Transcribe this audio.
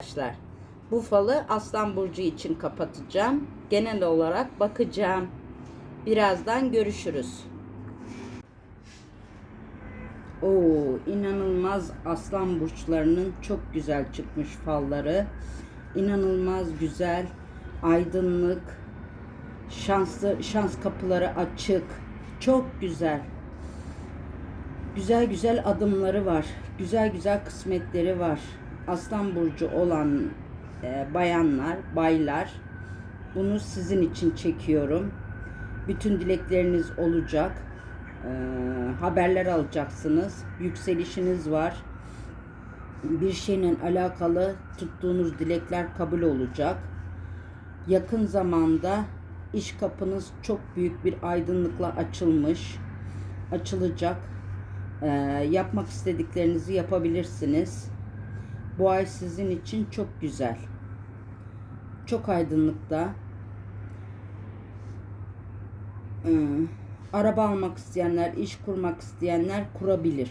Arkadaşlar bu falı Aslan Burcu için kapatacağım. Genel olarak bakacağım. Birazdan görüşürüz. Oo inanılmaz aslan burçlarının çok güzel çıkmış falları. İnanılmaz güzel, aydınlık, şanslı şans kapıları açık. Çok güzel. Güzel güzel adımları var. Güzel güzel kısmetleri var. Aslan burcu olan e, bayanlar, baylar bunu sizin için çekiyorum. Bütün dilekleriniz olacak. E, haberler alacaksınız. Yükselişiniz var. Bir şeyle alakalı tuttuğunuz dilekler kabul olacak. Yakın zamanda iş kapınız çok büyük bir aydınlıkla açılmış. Açılacak. Ee, yapmak istediklerinizi yapabilirsiniz. Bu ay sizin için çok güzel. Çok aydınlıkta. Ee, araba almak isteyenler, iş kurmak isteyenler kurabilir.